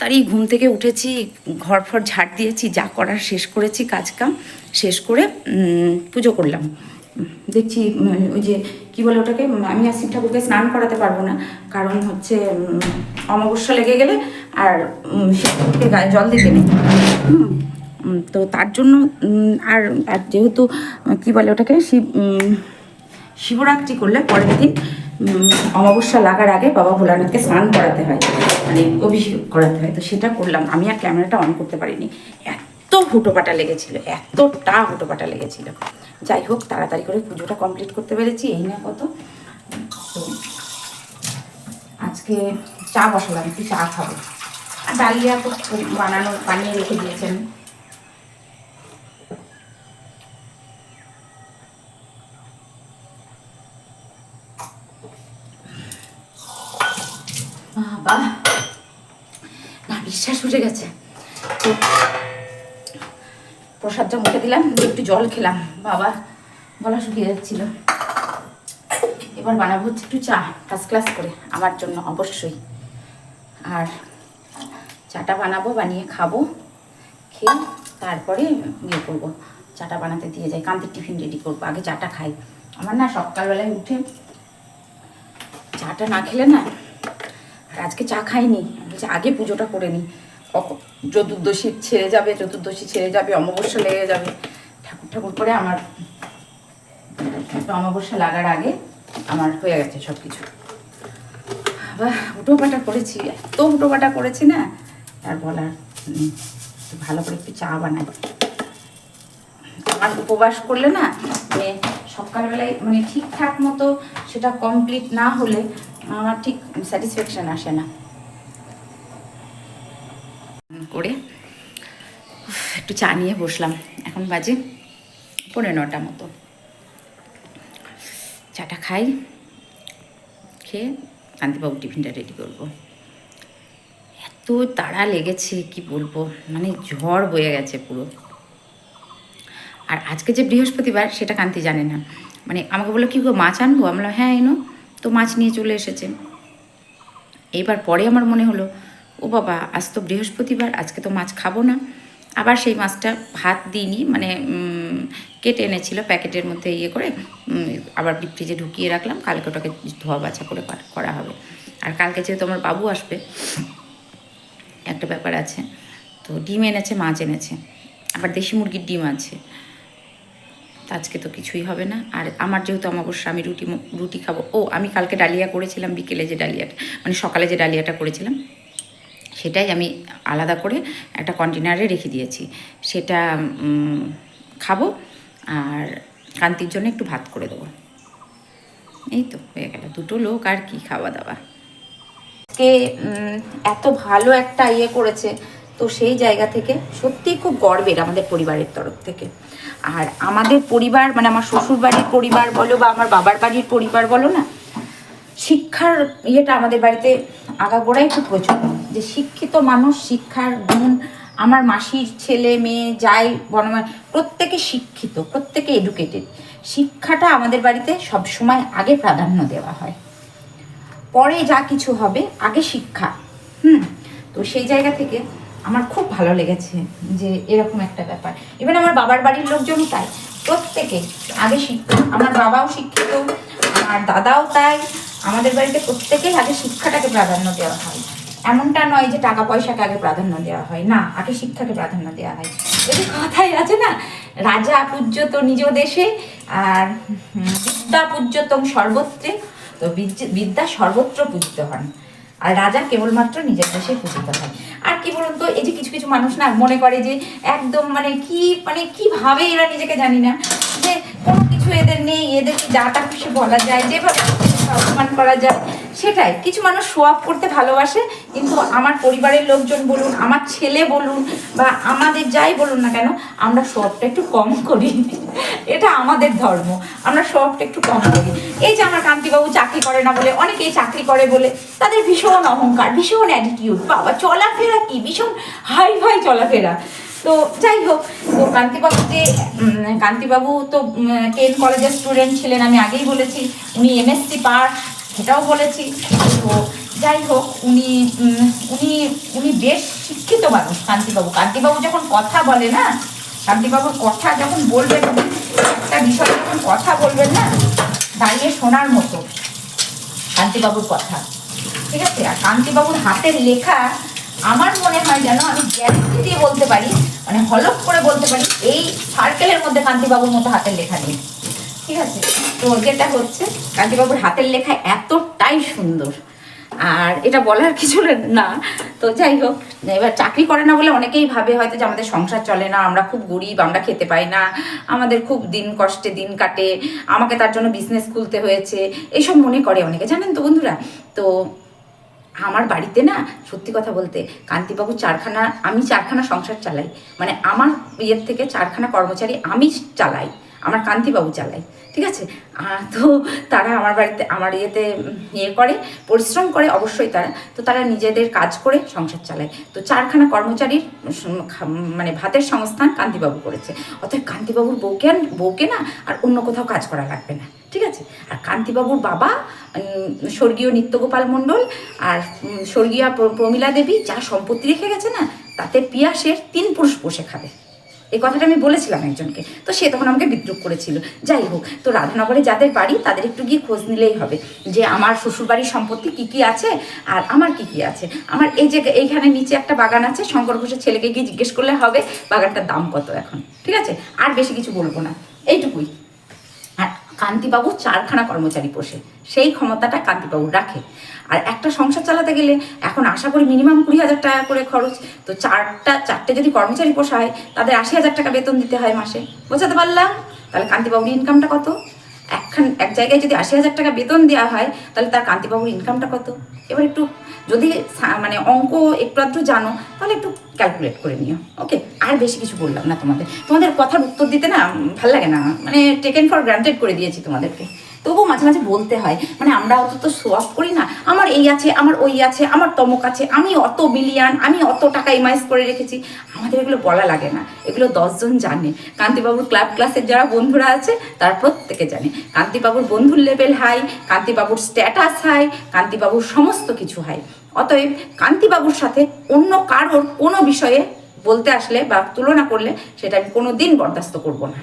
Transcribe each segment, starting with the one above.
তাড়াতাড়ি ঘুম থেকে উঠেছি ঘর ফর ঝাড় দিয়েছি, যা করার শেষ করেছি কাজ কাম শেষ করে পুজো করলাম। দেখছি ওই যে, কি বলে ওটাকে আমি আর শিব ঠাকুরকে স্নান করাতে পারব না, কারণ হচ্ছে অমাবস্যা লেগে গেলে আর শিব ঠাকুরকে গায়ে জল দিতে নেই। তো তার জন্য আর আর যেহেতু, কি বলে ওটাকে, শিব শিবরাত্রি করলে পরের দিন অমাবস্যা লাগার আগে বাবা ভোলানাথকে স্নান করাতে হয় মানে অভিষেক করাতে হয়। তো সেটা করলাম। আমি আর ক্যামেরাটা অন করতে পারিনি। এত হুটোপাটা লেগেছিল, এতটা হুটোপাটা লেগেছিল। যাই হোক, তাড়াতাড়ি করে পুজোটা কমপ্লিট করতে পেরেছি। এই না কত? তো আজকে চা বসালাম, একটু চা খাব। আর ডালিয়া তো বানানো, বানিয়ে রেখে দিয়েছেন বাবা না উঠে গেছে। তো প্রসাদটা মুখে দিলাম একটু জল খেলাম। বাবা গলা শুকিয়ে যাচ্ছিল। এবার বানাবো হচ্ছে একটু চা ফার্স্ট ক্লাস করে, আমার জন্য অবশ্যই। আর চাটা বানাবো, বানিয়ে খাব, খেয়ে তারপরে ইয়ে করব। চাটা বানাতে দিয়ে যাই, কান্তির টিফিন রেডি করব, আগে চাটা খাই। আমার না সকালবেলায় উঠে চাটা না খেলে না, আর আজকে চা খাইনি বলছি আগে পুজোটা করে নিই। চতুর্দশী ছেড়ে যাবে, চতুর্দশী ছেড়ে যাবে, অমাবস্যা লেগে যাবে। ঠাকুর ঠাকুর করে আমার অমাবস্যা লাগার আগে আমার হয়ে গেছে সব কিছু আবার উটোপাটা করেছি, এত উটোপাটা করেছি না, আর বলার ভালো করে একটু চা বানাই। আমার উপবাস করলে না মানে সকালবেলায় মানে ঠিকঠাক মতো সেটা কমপ্লিট না হলে আমার ঠিক স্যাটিসফ্যাকশন আসে না। করে। একটু চা নিয়ে বসলাম। এখন বাজে পনেরো নটা মতো। চাটা খাই, খেয়ে কান্তিবাবু টিফিনটা রেডি করব। এত তাড়া লেগেছে, কি বলব? মানে ঝড় বয়ে গেছে পুরো। আর আজকে যে বৃহস্পতিবার, সেটা কান্তি জানে না। মানে আমাকে বলল, কী গো, মাছ আনব? আমি হ্যাঁ এনো তো মাছ নিয়ে চলে এসেছে। এইবার পরে আমার মনে হলো ও বাবা, আজ তো বৃহস্পতিবার, আজকে তো মাছ খাব না। আবার সেই মাছটা ভাত দিইনি মানে কেটে এনেছিল প্যাকেটের মধ্যে ইয়ে করে আবার ডিপ ফ্রিজে ঢুকিয়ে রাখলাম। কালকে ওটাকে ধোয়া বাছা করে করা- হবে। আর কালকে যেহেতু আমার বাবু আসবে, একটা ব্যাপার আছে, তো ডিম এনেছে, মাছ এনেছে। আবার দেশি মুরগির ডিম আছে। আজকে তো কিছুই হবে না। আর আমার যেহেতু অমাবস্যা, আমি রুটি রুটি খাব। ও, আমি কালকে ডালিয়া করেছিলাম, বিকেলে যে ডালিয়াটা মানে সকালে যে ডালিয়াটা করেছিলাম সেটাই আমি আলাদা করে একটা কন্টেনারে রেখে দিয়েছি। সেটা খাব আর কান্তির জন্য একটু ভাত করে দেবো। এই তো, হয়ে গেল। দুটো লোক আর কি খাওয়া দাওয়া কে এত ভালো একটা ইয়ে করেছে তো সেই জায়গা থেকে সত্যিই খুব গর্বের আমাদের পরিবারের তরফ থেকে। আর আমাদের পরিবার মানে আমার শ্বশুর বাড়ির পরিবার বলো বা আমার বাবার বাড়ির পরিবার বলো না, শিক্ষার ইয়েটা আমাদের বাড়িতে আগাগোড়াই খুব প্রচুর। যে শিক্ষিত মানুষ শিক্ষার গুণ আমার মাসির ছেলে, মেয়ে, যাই বনমা প্রত্যেকে শিক্ষিত, প্রত্যেকে এডুকেটেড শিক্ষাটা আমাদের বাড়িতে সবসময় আগে প্রাধান্য দেওয়া হয়। পরে যা কিছু হবে, আগে শিক্ষা। হুম? তো সেই জায়গা থেকে আমার খুব ভালো লেগেছে যে এরকম একটা ব্যাপার। ইভেন আমার বাবার বাড়ির লোকজনও তাই। প্রত্যেকে আগে শিক্ষা আমার বাবাও শিক্ষিত, আমার দাদাও তাই। আমাদের বাড়িতে প্রত্যেকেই আগে শিক্ষাটাকে প্রাধান্য দেওয়া হয়। এমনটা নয় যে টাকা পয়সাকে আগে প্রাধান্য দেওয়া হয়। না, আগে শিক্ষাকে প্রাধান্য দেওয়া হয়। এই কথাই আছে না? রাজা পূজ্য তো নিজ দেশে, আর বিদ্যা পূজ্যতম সর্বত্রে, তো বিদ্যা সর্বত্র পূজিত হন। আর রাজা কেবলমাত্র নিজের দেশে পূজিত হয় আর কি বলুন তো, এই যে কিছু কিছু মানুষ না মনে করে যে একদম মানে কি মানে কীভাবে এরা নিজেকে জানি না। যে কোনো কিছু এদের নেই, এদেরকে যা তা খুশি বলা যায়, যেভাবে অপমান করা যায় সেটাই, কিছু মানুষ শো আপ করতে ভালোবাসে, কিন্তু আমার পরিবারের লোকজন বলুন, আমার ছেলে বলুন, বা আমাদের যাই বলুন না কেন, আমরা শো আপটা একটু কম করি। এটা আমাদের ধর্ম, আমরা শো আপটা একটু কম করি। এই যে আমার কান্তিবাবু চাকরি করে না বলে, অনেকেই চাকরি করে বলে, তাদের ভীষণ অহংকার, ভীষণ অ্যাটিটিউড বাবা চলাফেরা কি, ভীষণ হাই ফাই চলাফেরা। তো যাই হোক, তো কান্তিবাবু যে কান্তিবাবু তো টেন কলেজের স্টুডেন্ট ছিলেন, আমি আগেই বলেছি, উনি এমএসসি পাস সেটাও বলেছি। তো যাই হোক, উনি উনি উনি বেশ শিক্ষিত মানুষ কান্তিবাবু কান্তিবাবু যখন কথা বলে না কান্তিবাবুর কথা যখন বলবেন একটা বিষয় যখন কথা বলবেন না, দাঁড়িয়ে শোনার মতো কান্তিবাবুর কথা। ঠিক আছে? আর কান্তিবাবুর হাতের লেখা, আমার মনে হয় যেন আমি গ্যারান্টি দিয়ে বলতে পারি মানে হলক করে বলতে পারি, এই সার্কেলের মধ্যে কান্তিবাবুর মতো হাতের লেখা নেই। ঠিক আছে? তো যেটা হচ্ছে, কান্তিবাবুর হাতের লেখা এতটাই সুন্দর। আর এটা বলার কিছু না তো যাই হোক, এবার চাকরি করে না বলে অনেকেই ভাবে হয়তো যে আমাদের সংসার চলে না, আমরা খুব গরিব, আমরা খেতে পাই না, আমাদের খুব দিন কষ্টে দিন কাটে, আমাকে তার জন্য বিজনেস খুলতে হয়েছে এইসব মনে করে অনেকে। জানেন তো বন্ধুরা, তো আমার বাড়িতে না, সত্যি কথা বলতে, কান্তিবাবু চারখানা, আমি চারখানা সংসার চালাই। মানে আমার ইয়ের থেকে চারখানা কর্মচারী আমি চালাই। আমার কান্তিবাবু চালাই ঠিক আছে? তো তারা আমার বাড়িতে, আমার ইয়েতে ইয়ে করে, পরিশ্রম করে অবশ্যই তারা, তো তারা নিজেদের কাজ করে সংসার চালায়। তো চারখানা কর্মচারীর মানে ভাতের সংস্থান কান্তিবাবু করেছে। অর্থাৎ কান্তিবাবুর বউকে আর, বউকে না আর অন্য কোথাও কাজ করা লাগবে না, ঠিক আছে? আর কান্তিবাবুর বাবা স্বর্গীয় নিত্যগোপাল মণ্ডল আর স্বর্গীয় প্র- প্রমীলা দেবী যা সম্পত্তি রেখে গেছে না, তাতে পিয়াসের তিন পুরুষ বসে খাবে। এই কথাটা আমি বলেছিলাম একজনকে। তো সে তখন আমাকে বিদ্রুপ করেছিল। যাই হোক, তো রাধানগরে যাদের বাড়ি, তাদের একটু গিয়ে খোঁজ নিলেই হবে যে আমার শ্বশুরবাড়ির সম্পত্তি কি কি আছে আর আমার কি কি আছে। আমার এই যে এইখানে নিচে একটা বাগান আছে, শঙ্কর ঘোষের ছেলেকে গিয়ে জিজ্ঞেস করলে হবে বাগানটার দাম কত এখন? ঠিক আছে? আর বেশি কিছু বলব না। এইটুকুই। কান্তিবাবু চারখানা কর্মচারী পোষে। সেই ক্ষমতাটা কান্তিবাবু রাখে। আর একটা সংসার চালাতে গেলে এখন আশা করি মিনিমাম কুড়ি হাজার টাকা করে খরচ। তো চারটা, চারটে যদি কর্মচারী পোষা হয় তাদের আশি হাজার টাকা বেতন দিতে হয় মাসে। বোঝাতে পারলাম? তাহলে কান্তিবাবুর ইনকামটা কত? একখান, এক জায়গায় যদি আশি হাজার টাকা বেতন দেওয়া হয়, তাহলে তার কান্তিবাবুর ইনকামটা কত? এবার একটু যদি মানে অঙ্ক একটু আধটু জানো, তাহলে একটু ক্যালকুলেট করে নিও। ওকে আর বেশি কিছু বললাম না তোমাদের। তোমাদের কথার উত্তর দিতে না ভালো লাগে না। মানে টেকেন ফর গ্রান্টেড করে দিয়েছি তোমাদেরকে। তবুও মাঝে মাঝে বলতে হয় মানে আমরা অত তো শো অফ করি না। আমার এই আছে, আমার ওই আছে, আমার তমক আছে, আমি অত বিলিয়ান আমি অত টাকা ইমাইজ করে রেখেছি। আমাদের এগুলো বলা লাগে না। এগুলো দশজন জানে কান্তিবাবুর ক্লাব ক্লাসের যারা বন্ধুরা আছে, তারা প্রত্যেকে জানে। কান্তিবাবুর বন্ধুর লেভেল হাই কান্তিবাবুর স্ট্যাটাস হাই কান্তিবাবুর সমস্ত কিছু হাই অতএব কান্তিবাবুর সাথে অন্য কারোর কোনো বিষয়ে বলতে আসলে বা তুলনা করলে সেটা আমি কোনো দিন বরদাস্ত করব না।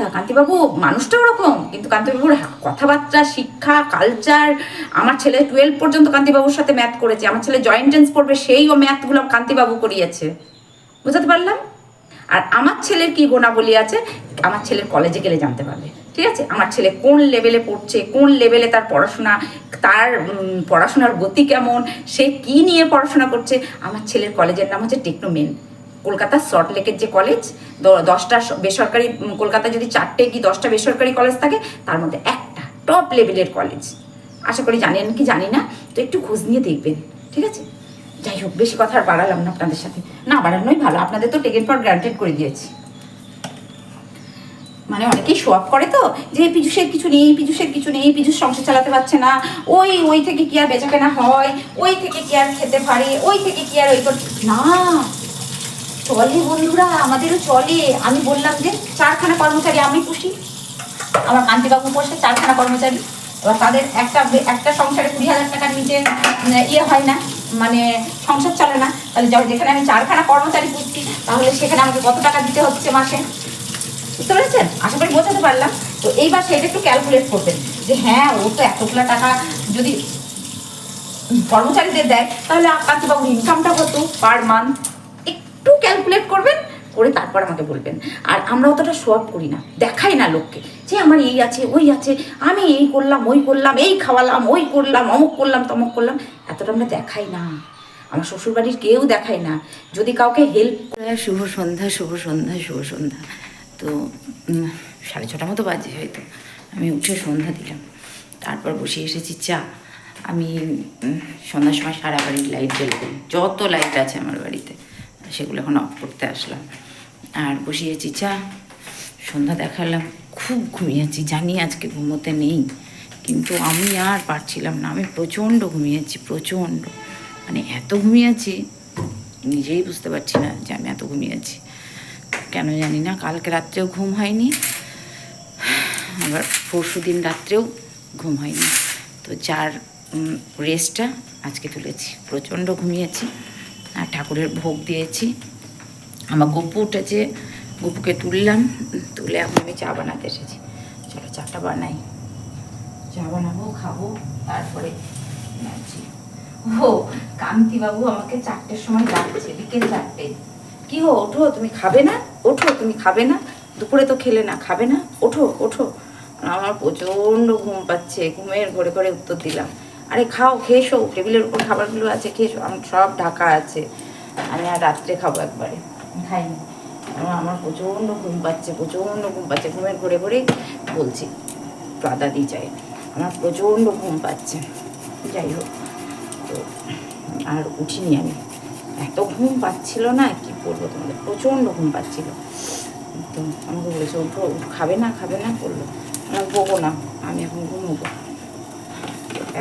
কথা। কান্তিবাবু, মানুষটা ওরকম। কিন্তু কান্তিবাবুর কথাবার্তা, শিক্ষা কালচার আমার ছেলে টুয়েলভ পর্যন্ত কান্তিবাবুর সাথে ম্যাথ করেছে। আমার ছেলে জয়েন্ট টেন্স পড়বে, সেই ও ম্যাথগুলো কান্তিবাবু করিয়েছে। বুঝাতে পারলাম? আর আমার ছেলের কি গুণাবলী আছে? আমার ছেলের কলেজে গেলে জানতে পারবে। ঠিক আছে? আমার ছেলে কোন লেভেলে পড়ছে, কোন লেভেলে তার পড়াশোনা, তার পড়াশোনার গতি কেমন, সে কি নিয়ে পড়াশোনা করছে? আমার ছেলের কলেজের নাম হচ্ছে টেকনোমেন কলকাতার সল্টলেকের যে কলেজ দশটা বেসরকারি উম, কলকাতায় যদি চারটে কি দশটা বেসরকারি কলেজ থাকে তার মধ্যে একটা টপ লেভেলের কলেজ আশা করি জানেন কি জানি না তো একটু খোঁজ নিয়ে দেখবেন ঠিক আছে? যাই হোক বেশি কথা আর বাড়ালাম না আপনাদের সাথে। না বাড়ানোই ভালো আপনাদের তো টেকেন ফর গ্রান্টেড করে দিয়েছি। মানে অনেকেই শো আপ করে তো যে পিজুষের কিছু নেই পিজুষের কিছু নেই পিজুষ সংসার চালাতে পারছে না ওই ওই থেকে কি আর বেচা কেনা হয় ওই থেকে কি আর খেতে পারে ওই থেকে কি আর ওই না! চলে বন্ধুরা, আমাদেরও চলে। আমি বললাম যে, চারখানা কর্মচারী, আমি খুশি। আমার কান্তিবাবু পোষে চারখানা কর্মচারী। এবার তাদের একটা একটা সংসারে কুড়ি হাজার টাকার নিচে ইয়ে হয় না মানে সংসার চলে না। তাহলে যখন যেখানে আমি চারখানা কর্মচারী পুষছি তাহলে সেখানে আমাকে কত টাকা দিতে হচ্ছে মাসে? বুঝতে পেরেছেন? আশা করি বোঝাতে পারলাম। তো এইবার সেটা একটু ক্যালকুলেট করবেন। যে হ্যাঁ ও তো এতগুলো টাকা যদি কর্মচারীদের দেয়, তাহলে কান্তিবাবুর ইনকামটা কত পার মান্থ একটু ক্যালকুলেট করবেন, করে তারপর আমাকে বলবেন। আর আমরা অতটা আপ করি না, দেখাই না লোককে, যে আমার এই আছে, ওই আছে, আমি এই করলাম, ওই করলাম, এই খাওয়ালাম, ওই করলাম, অমুক করলাম, তমুক করলাম, এতটা আমরা দেখাই না। আমার শ্বশুরবাড়ির কেউ দেখায় না। যদি কাউকে হেল্প শুভ সন্ধ্যা শুভ সন্ধ্যা শুভ সন্ধ্যা। তো সাড়ে ছটা মতো বাজে হয়তো। আমি উঠে সন্ধ্যা দিলাম। তারপর বসে এসেছি চা। আমি সন্ধ্যার সময় সারা বাড়ির লাইট জ্বলবে যত লাইট আছে আমার বাড়িতে। সেগুলো এখন অফ করতে আসলাম। আর বসিয়েছি চা, সন্ধ্যা দেখালাম, খুব ঘুমিয়েছি জানি আজকে ঘুমোতে নেই, কিন্তু আমি আর পারছিলাম না, আমি প্রচণ্ড ঘুমিয়েছি প্রচণ্ড। মানে এত ঘুমিয়েছি নিজেই বুঝতে পারছি না যে আমি এত ঘুমিয়েছি কেন জানি না, কালকে রাত্রেও ঘুম হয়নি, আবার পরশু দিন রাত্রেও ঘুম হয়নি। তো যার রেস্টটা আজকে তুলেছি, প্রচণ্ড ঘুমিয়েছি আর ঠাকুরের ভোগ দিয়েছি। আমার গপু উঠেছে গপুকে তুললাম, তুলে এখন আমি চা বানাতে এসেছি। চলো চাটা বানাই। চা বানাবো, খাব, তারপরে ও কান্তিবাবু আমাকে চারটের সময় ডাকছে, বিকেল চারটে। কি হো ওঠো, তুমি খাবে না? ওঠো, তুমি খাবে না? দুপুরে তো খেলে না, খাবে না? ওঠো ওঠো। আমার প্রচণ্ড ঘুম পাচ্ছে, ঘুমের ঘরে ঘরে উত্তর দিলাম। আরে খাও খেয়ে এসো। টেবিলের উপর খাবারগুলো আছে খেয়ে এসো। আমার সব ঢাকা আছে। আমি আর রাত্রে খাব একবারে। খাইনি। আমার প্রচণ্ড ঘুম পাচ্ছে প্রচণ্ড ঘুম পাচ্ছে। ঘুমের ঘরে ঘরেই বলছি প্রাদা দিয়ে চাই আমার প্রচণ্ড ঘুম পাচ্ছে। যাই হোক তো আর উঠিনি আমি। এত ঘুম পাচ্ছিল না কি বলব তোমাদের? প্রচণ্ড ঘুম পাচ্ছিল। তো আমাকে বলেছে উঠো, খাবে না খাবে না বলল। আমার বকো না আমি এখন ঘুমোবো।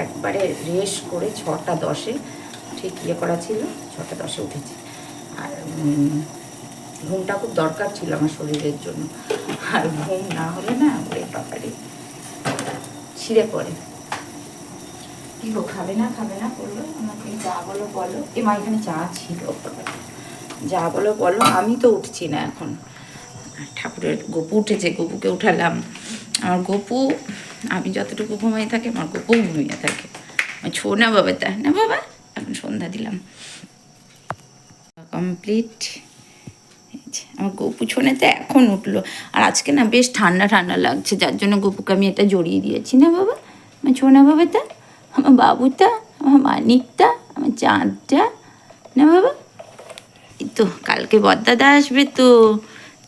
একবারে রেস করে ছটা দশে ঠিক ইয়ে করা ছিল, ছটা দশে উঠেছি। আর ঘুমটা খুব দরকার ছিল আমার শরীরের জন্য। আর ঘুম না হলে না ওরে বাবারে ছিঁড়ে পড়ে। কি গো, খাবে না খাবে না বলল, আমাকে যা বলো বলো। এ মা, এখানে চা ছিল। যা বলো বলো, আমি তো উঠছি না এখন। ঠাকুরের গপু উঠেছে, গপুকে উঠালাম। আমার গপু আমি যতটুকু ঘুমিয়ে থাকি, আমার গপু ঘুমিয়ে থাকে। আমার ছো না বাবা তা না বাবা? এখন সন্ধ্যা দিলাম। কমপ্লিট আমার গপু ছোনেতে এখন উঠল। আর আজকে না বেশ ঠান্ডা ঠান্ডা লাগছে, যার জন্য গপুকে আমি এটা জড়িয়ে দিয়েছি, না বাবা? আমার ছোনা বাবাটা আমার বাবুটা, আমার মানিকটা, আমার চাঁদটা, না বাবা? এই তো, কালকে বদ্দাদা আসবে তো।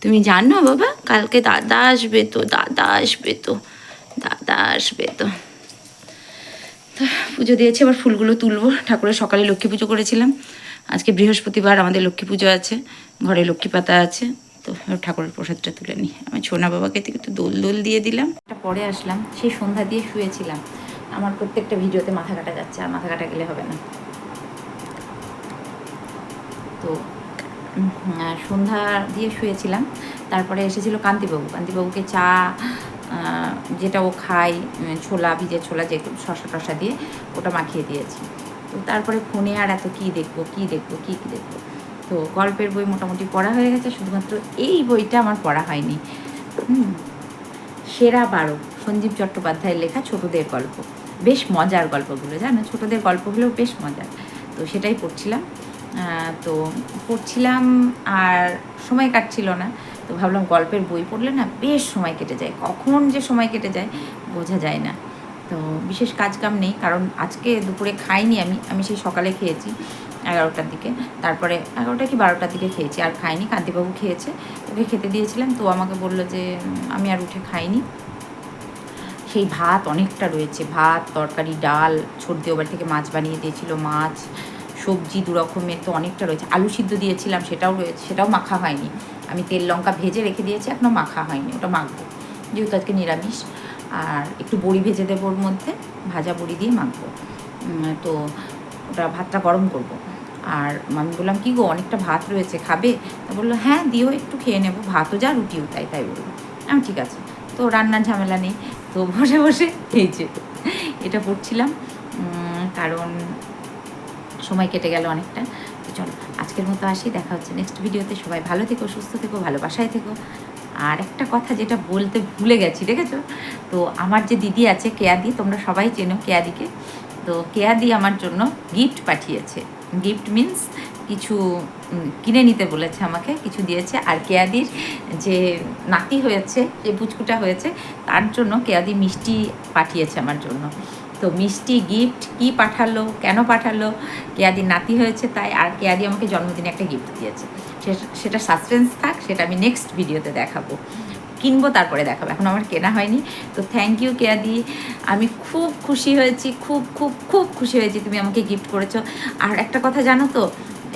তুমি জানো বাবা, কালকে দাদা আসবে তো, দাদা আসবে তো। দাদা আসবে তো। পুজো দিয়েছি, এবার ফুলগুলো তুলবো। ঠাকুরের সকালে লক্ষ্মী পুজো করেছিলাম। আজকে বৃহস্পতিবার আমাদের লক্ষ্মী পুজো আছে, ঘরে লক্ষ্মী পাতা আছে। তো ঠাকুরের প্রসাদটা তুলে নিই। আমার ছোনা বাবাকে তো দোল দোল দিয়ে দিলাম। পরে আসলাম, সেই সন্ধ্যা দিয়ে শুয়েছিলাম। আমার প্রত্যেকটা ভিডিওতে মাথা কাটা যাচ্ছে, আর মাথা কাটা গেলে হবে না। তো সন্ধ্যা দিয়ে শুয়েছিলাম। তারপরে এসেছিল কান্তিবাবু। কান্তিবাবুকে চা যেটা ও খায় ছোলা, ভিজে ছোলা যে শশা টশা দিয়ে, ওটা মাখিয়ে দিয়েছি। তো তারপরে ফোনে আর এত কী দেখব কী দেখব, কী কী দেখব। তো গল্পের বই মোটামুটি পড়া হয়ে গেছে, শুধুমাত্র এই বইটা আমার পড়া হয়নি। সেরা বারো, সঞ্জীব চট্টোপাধ্যায়ের লেখা ছোটদের গল্প। বেশ মজার গল্পগুলো, জানো? ছোটদের গল্পগুলো বেশ মজার। তো সেটাই পড়ছিলাম। তো পড়ছিলাম আর সময় কাটছিল না। তো ভাবলাম গল্পের বই পড়লে না বেশ সময় কেটে যায়। কখন যে সময় কেটে যায় বোঝা যায় না। তো বিশেষ কাজ কাম নেই, কারণ আজকে দুপুরে খাইনি আমি। আমি সেই সকালে খেয়েছি এগারোটার দিকে। তারপরে এগারোটা কি বারোটার দিকে খেয়েছি, আর খাইনি। কান্তিবাবু খেয়েছে, ওকে খেতে দিয়েছিলাম। তো আমাকে বলল যে, আমি আর উঠে খাইনি। সেই ভাত অনেকটা রয়েছে। ভাত, তরকারি, ডাল সর্দি ওবার থেকে মাছ বানিয়ে দিয়েছিল মাছ। সবজি দু রকমের তো অনেকটা রয়েছে। আলু সিদ্ধ দিয়েছিলাম, সেটাও রয়েছে সেটাও মাখা হয়নি। আমি তেল লঙ্কা ভেজে রেখে দিয়েছি এখনও মাখা হয়নি, ওটা মাখবো। যেহেতু আজকে নিরামিষ, আর একটু বড়ি ভেজে দেবো ওর মধ্যে, ভাজা বড়ি দিয়ে মাখবো। তো ওটা ভাতটা গরম করব। আর আমি বললাম, কি গো, অনেকটা ভাত রয়েছে, খাবে? তা বলল হ্যাঁ দিও, একটু খেয়ে নেব, ভাতও যা, রুটিও তাই তাই বলল। আমি ঠিক আছে। তো রান্নার ঝামেলা নেই, তো বসে বসে খেয়েছে। এটা পড়ছিলাম কারণ সময় কেটে গেল অনেকটা। তো চলো, আজকের মতো আসি, দেখা হচ্ছে নেক্সট ভিডিওতে সবাই ভালো থেকো, সুস্থ থেকো, ভালোবাসায় থেকো। আর একটা কথা যেটা বলতে ভুলে গেছি দেখেছ তো আমার যে দিদি আছে, কেয়াদি, তোমরা সবাই চেনো কেয়াদিকে। তো কেয়াদি আমার জন্য গিফট পাঠিয়েছে। গিফট মিন্স কিছু কিনে নিতে বলেছে আমাকে, কিছু দিয়েছে। আর কেয়াদির যে নাতি হয়েছে, যে পুচকুটা হয়েছে, তার জন্য কেয়াদি মিষ্টি পাঠিয়েছে আমার জন্য। তো মিষ্টি গিফট কি পাঠালো, কেন পাঠালো কেয়াদি নাতি হয়েছে তাই, আর কেয়াদি আমাকে জন্মদিনে একটা গিফট দিয়েছে। সেটা সাসপেন্স থাক, সেটা আমি নেক্সট ভিডিওতে দেখাবো। কিনবো, তারপরে দেখাবো। এখন আমার কেনা হয়নি। তো থ্যাংক ইউ কেয়াদি। আমি খুব খুশি হয়েছি, খুব খুব খুব খুশি হয়েছি তুমি আমাকে গিফট করেছ। আর একটা কথা জানো তো,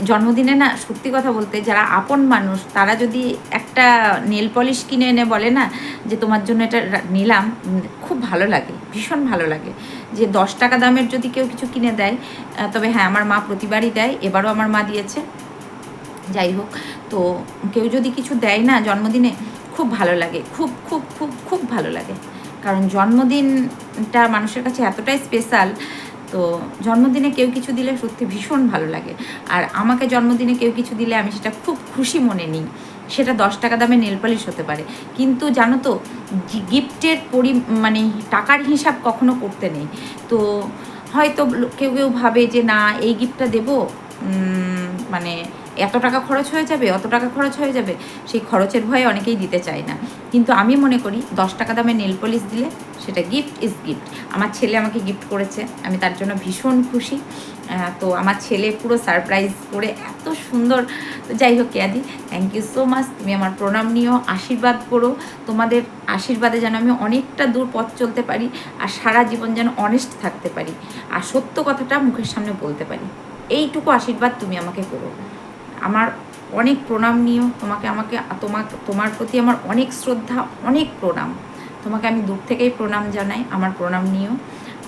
জন্মদিনে না সত্যি কথা বলতে যারা আপন মানুষ, তারা যদি একটা নেল পলিশ কিনে এনে বলে না যে তোমার জন্য এটা নিলাম খুব ভালো লাগে, ভীষণ ভালো লাগে। যে দশ টাকা দামের যদি কেউ কিছু কিনে দেয় তবে হ্যাঁ আমার মা প্রতিবারই দেয়, এবারও আমার মা দিয়েছে। যাই হোক, তো কেউ যদি কিছু দেয় না জন্মদিনে, খুব ভালো লাগে, খুব খুব খুব খুব ভালো লাগে। কারণ জন্মদিনটা মানুষের কাছে এতটাই স্পেশাল তো জন্মদিনে কেউ কিছু দিলে সত্যি ভীষণ ভালো লাগে। আর আমাকে জন্মদিনে কেউ কিছু দিলে আমি সেটা খুব খুশি মনে নিই। সেটা দশ টাকা দামে নেল পালিশ হতে পারে। কিন্তু জানো তো গিফটের পরি মানে টাকার হিসাব কখনো করতে নেই। তো হয়তো কেউ কেউ ভাবে যে না, এই গিফটটা দেবো মানে এত টাকা খরচ হয়ে যাবে, অত টাকা খরচ হয়ে যাবে, সেই খরচের ভয়ে অনেকেই দিতে চায় না। কিন্তু আমি মনে করি, দশ টাকা দামে নেল পলিশ দিলে সেটা গিফট ইজ গিফট আমার ছেলে আমাকে গিফট করেছে, আমি তার জন্য ভীষণ খুশি। তো আমার ছেলে পুরো সারপ্রাইজ করে এত সুন্দর। তো যাই হোক, কেয়াদি থ্যাংক ইউ সো মাচ তুমি আমার প্রণাম নিও, আশীর্বাদ করো। তোমাদের আশীর্বাদে যেন আমি অনেকটা দূর পথ চলতে পারি আর সারা জীবন যেন অনেস্ট থাকতে পারি। আর সত্য কথাটা মুখের সামনে বলতে পারি। এইটুকু আশীর্বাদ তুমি আমাকে করো। আমার অনেক প্রণাম নিও। তোমাকে আমাকে, তোমাকে, তোমার প্রতি আমার অনেক শ্রদ্ধা, অনেক প্রণাম। তোমাকে আমি দূর থেকেই প্রণাম জানাই, আমার প্রণাম নিও।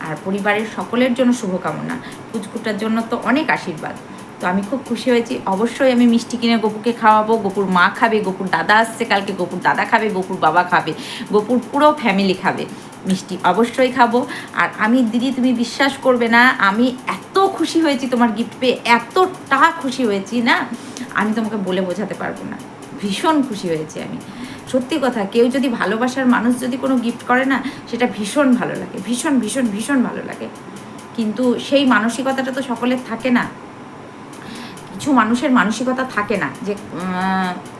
আর পরিবারের সকলের জন্য শুভকামনা। পুচকুটার জন্য তো অনেক আশীর্বাদ। তো আমি খুব খুশি হয়েছি। অবশ্যই আমি মিষ্টি কিনে গপুকে খাওয়াবো। গপুর মা খাবে, গপুর দাদা আসছে কালকে, গপুর দাদা খাবে, গপুর বাবা খাবে, গপুর পুরো ফ্যামিলি খাবে। মিষ্টি অবশ্যই খাব। আর আমি, দিদি তুমি বিশ্বাস করবে না, আমি এত খুশি হয়েছি তোমার গিফট পেয়ে। এতটা খুশি হয়েছি না? আমি তোমাকে বলে বোঝাতে পারব না। ভীষণ খুশি হয়েছি আমি। সত্যি কথা, কেউ যদি ভালোবাসার মানুষ যদি কোনো গিফট করে না, সেটা ভীষণ ভালো লাগে। ভীষণ ভীষণ ভীষণ ভালো লাগে। কিন্তু সেই মানসিকতাটা তো সকলের থাকে না। কিছু মানুষের মানসিকতা থাকে না যে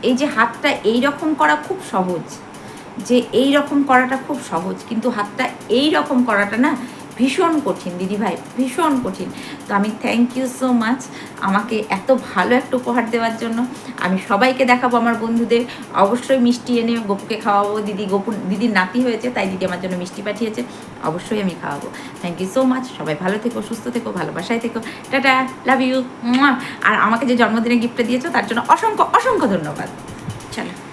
এই যে হাতটা এই রকম করা খুব সহজ, যে এই রকম করাটা খুব সহজ, কিন্তু হাতটা এই রকম করাটা না ভীষণ কঠিন, দিদি ভাই, ভীষণ কঠিন। তো আমি থ্যাংক ইউ সো মাচ আমাকে এত ভালো একটা উপহার দেওয়ার জন্য। আমি সবাইকে দেখাবো আমার বন্ধুদের। অবশ্যই মিষ্টি এনে গপুকে খাওয়াবো। দিদি গপু দিদির নাতি হয়েছে, তাই দিদি আমার জন্য মিষ্টি পাঠিয়েছে। অবশ্যই আমি খাওয়াবো। থ্যাংক ইউ সো মাচ সবাই ভালো থেকো, সুস্থ থেকো, ভালোবাসায় থেকো। টাটা লাভ ইউ আর আমাকে যে জন্মদিনে গিফটটা দিয়েছ, তার জন্য অসংখ্য অসংখ্য ধন্যবাদ। চলো।